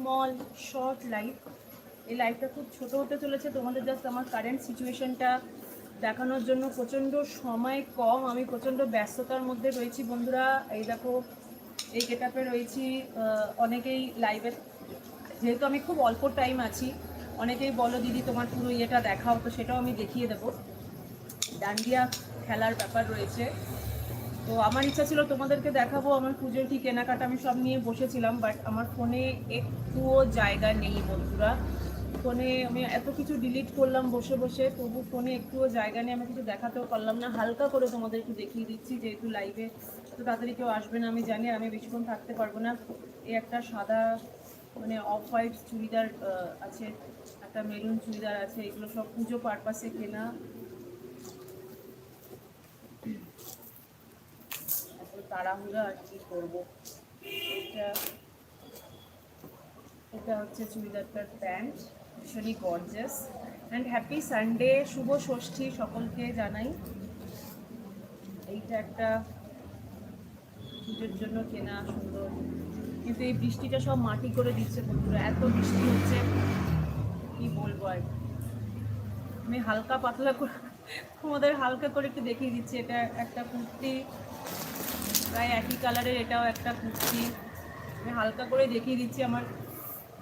Small short life এই লাইফটা খুব ছোট হতে চলেছে। তোমাদের জাস্ট আমার কারেন্ট সিচুয়েশনটা দেখানোর জন্য প্রচণ্ড সময় কম। আমি প্রচণ্ড ব্যস্ততার মধ্যে রয়েছি। বন্ধুরা, এই দেখো, এই গেটাপে রয়েছি অনেকেই লাইভে যেহেতু আমি খুব অল্প টাইম আছি, অনেকেই বলো, দিদি, তোমার পুরো ইয়েটা দেখাও। তো সেটাও আমি দেখিয়ে দেবো। ডান্ডিয়া খেলার ব্যাপার রয়েছে। তো আমার ইচ্ছা ছিল তোমাদেরকে দেখাবো আমার পুজোর কি কেনাকাটা, আমি সব নিয়ে বসেছিলাম বাট আমার ফোনে একটুও জায়গা নেই বন্ধুরা। ফোনে আমি এত কিছু ডিলিট করলাম বসে বসে, তবু ফোনে একটুও জায়গা নেই, আমি কিছু দেখাতেও পারলাম না। হালকা করে তোমাদের একটু দেখিয়ে দিচ্ছি যেহেতু লাইভে তো তাড়াতাড়ি কেউ আসবে না, আমি জানি আমি বেশিক্ষণ থাকতে পারব না। এই একটা সাদা মানে অফ হোয়াইট চুড়িদার আছে, একটা মেরুন চুড়িদার আছে, এগুলো সব পুজো পারপাসে কেনা। তাড়াহুড়া আর কি করব। এটা এটা হচ্ছে চুড়িদারটার প্যান্ট, ভীষণই গর্জাস অ্যান্ড হ্যাপি সানডে শুভ ষষ্ঠী সকলকে জানাই। এইটা একটা পুজোর জন্য কেনা সুন্দর। কিন্তু এই বৃষ্টিটা সব মাটি করে দিচ্ছে বন্ধুরা, এত বৃষ্টি হচ্ছে, কি বলব আর আমি হালকা পাতলা করে, তোমাদের হালকা করে একটু দেখিয়ে দিচ্ছি, এটা একটা কুর্তি। প্রায় একই কালারের এটাও একটা কুর্তি। আমি হালকা করে দেখিয়ে দিচ্ছি, আমার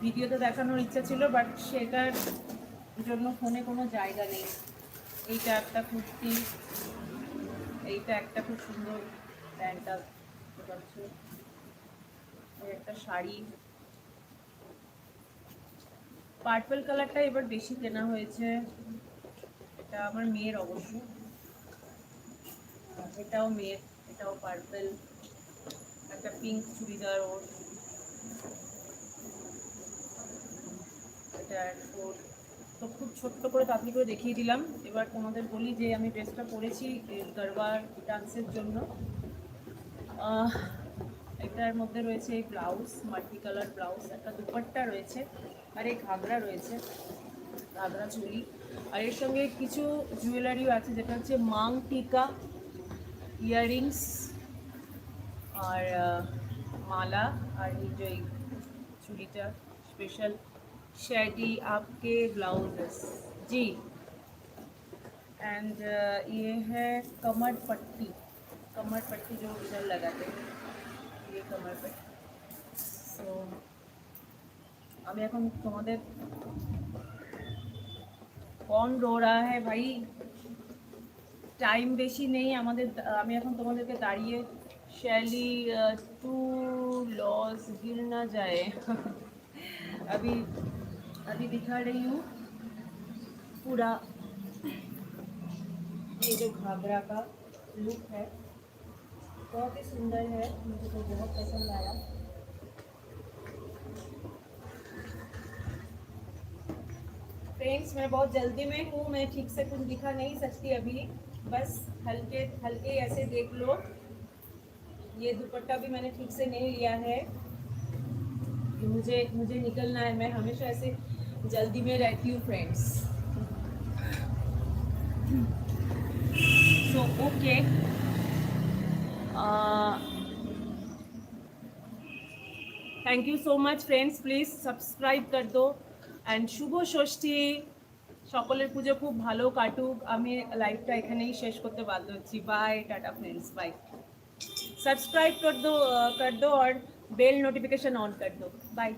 ভিডিওতে দেখানোর ইচ্ছা ছিল বাট সেটার জন্য ফোনে কোনো জায়গা নেই। এইটা একটা কুর্তি, এইটা একটা খুব সুন্দর প্যান্টটা একটা শাড়ি। পার্পল কালারটা এবার বেশি কেনা হয়েছে। এটা আমার মেয়ের অবশ্য। এটাও মেয়ের। এটাও পার্পেল একটা পিঙ্ক চুড়িদার ওর। এটা ওর তো খুব ছোট্ট করে তাড়াতাড়ি করে দেখিয়ে দিলাম। এবার তোমাদের বলি যে আমি ড্রেসটা পরেছি গরবার ডান্সের জন্য। এটার মধ্যে রয়েছে এই ব্লাউজ মাল্টি কালার ব্লাউজ একটা দুপাট্টা রয়েছে আর এই ঘাগরা রয়েছে, ঘাগরা চুড়ি। আর এর সঙ্গে কিছু জুয়েলারিও আছে, যেটা হচ্ছে মাং টিকা ইয়াররিংস আর আহ, মালা আর এই যে এই চুড়িটা स्पेशल शेडी आपके ब्लाउजेस जी एंड ये है कमर पट्टी कमर पट्टी जो इधर लगाते हैं ये कमर पट्टी सो আমি এখন তোমাদের কন রো रहा है भाई টাইম বেশি নেই আমাদের আমি এখন তোমাদেরকে দাঁড়িয়ে शैली टू लॉस गिर ना जाए अभी अभी दिखा रही हूँ पूरा ये जो घाघरा का लुक है बहुत ही सुंदर है मुझे तो बहुत पसंद आया फ्रेंड्स मैं बहुत जल्दी में हूँ मैं ठीक से कुछ दिखा नहीं सकती अभी बस हल्के हल्के ऐसे देख लो। ये दुपट्टा भी मैंने ठीक से नहीं लिया है। मुझे मुझे निकलना है, मैं हमेशा ऐसे जल्दी में रहती हूँ friends so okay thank you so much friends please subscribe कर दो। एंड शुभ षष्ठी। সকলের পুজো খুব ভালো কাটুক আমি লাইভটা এখানেই শেষ করতে বাধ্য হচ্ছি bye tata friends bye subscribe कर दो अ, कर दो और बेल नोटिफिकेशन ऑन कर दो बाय